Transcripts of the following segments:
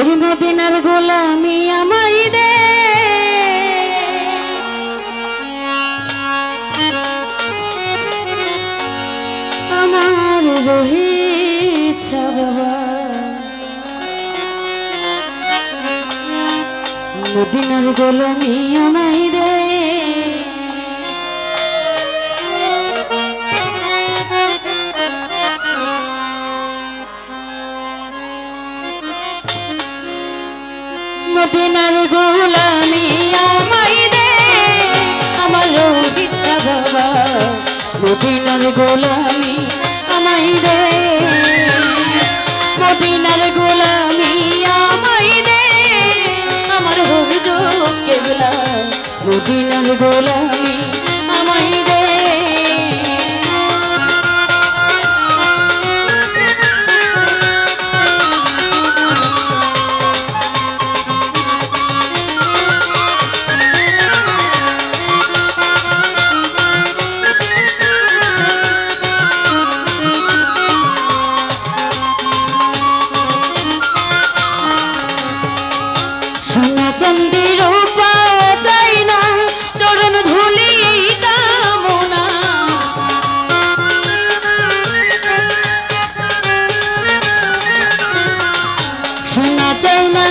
ওই গোলামি আমায় দে। আমার রহি বাবা মদিনার গোলামি আমায় মদিনার গোলামি আমায় দে। আমার ইচ্ছা বাবা, মদিনার গোলামি আমায় দে। মদিনার গোলামি আমায় দে। আমার হরজ কেবলা, মদিনার গোলামি সোনা চন্দি রূপা চাই না চরণ ধুলি কামনা। সোনা চাই না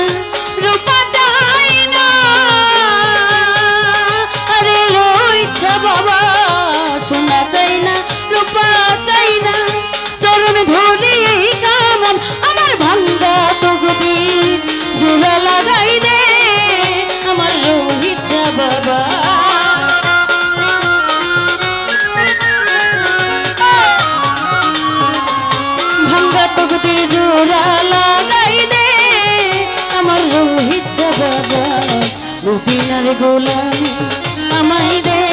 জোড়া লাগাই দে আমার রোহিত বাবা গোলাম আমায় দে।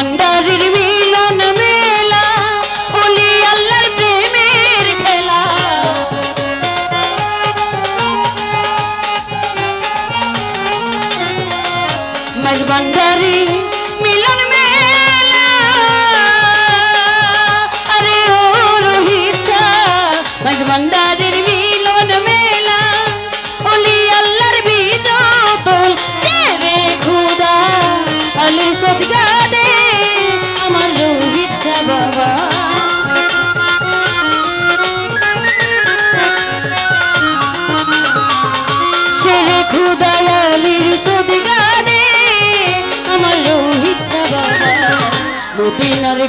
মজবন্দারির মিলন মেলা ওলি আল্লাহর প্রেমের খেলা। মজবন্দারি মিলন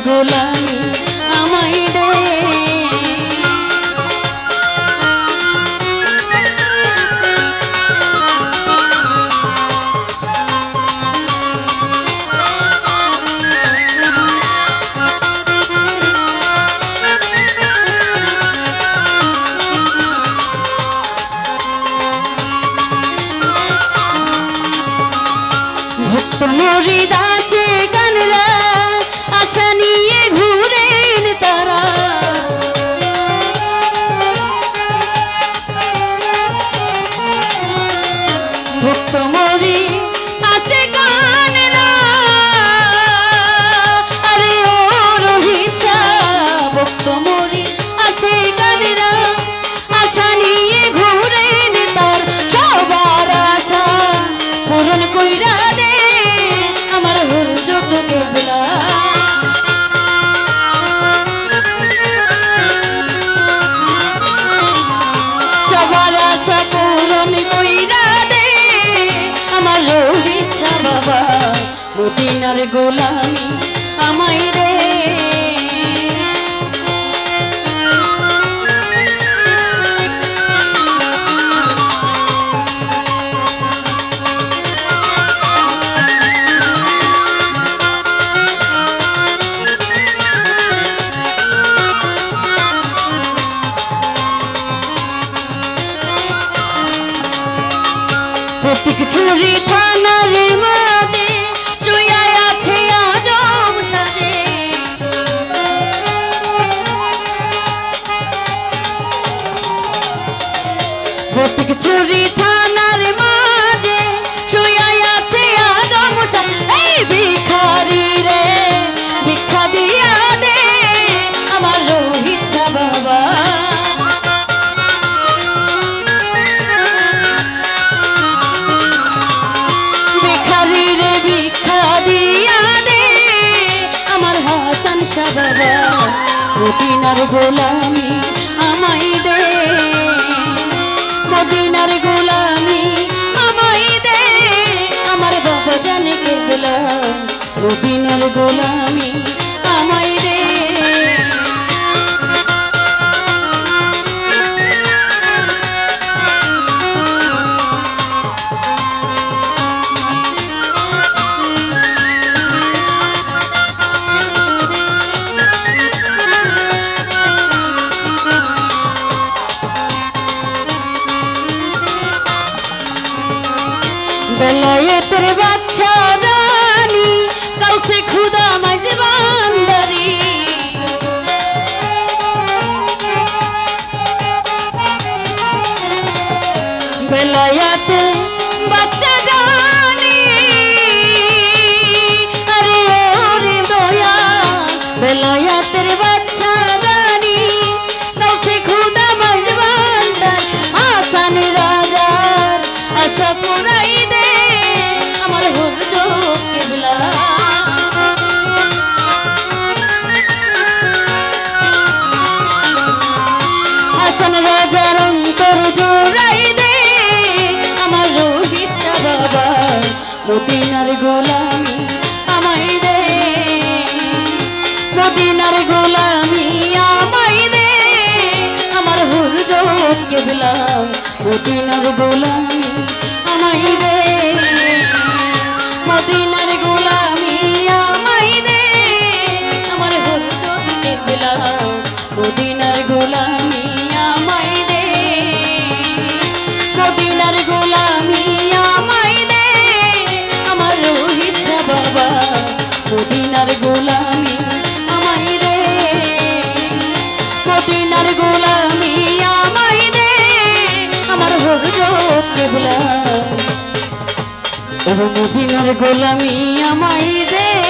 গোলামি। ভক্ত আছে কানরা আশা নিয়ে ঘুরেন তারা। ভক্ত মদিনার গোলামি আমায় রে। ফটিক ছুরি থানার মাঝে প্রত্যেক চুরি থানার মাঝে শুয়াই আছে আদম এই ভিখারি রে, ভিক্ষা দিয়া দে আমার রোহিত বাবা। ভিখারি রে, ভিক্ষা দিয়া দে আমার হাসান শাহ বাবা। গোলামী সত্তর বছর মদিনার গোলামি আমায় দে। মদিনার গোলামি আমায় দে। আমার হুরজকে দিলাম মদিনার গোলামি আমায় দে। মদিনার গোলামি আমায় দে। আমার হুরজকে দিলাম মদিনার গোলামি ওহ মদিনার গোলামি আমায় দে।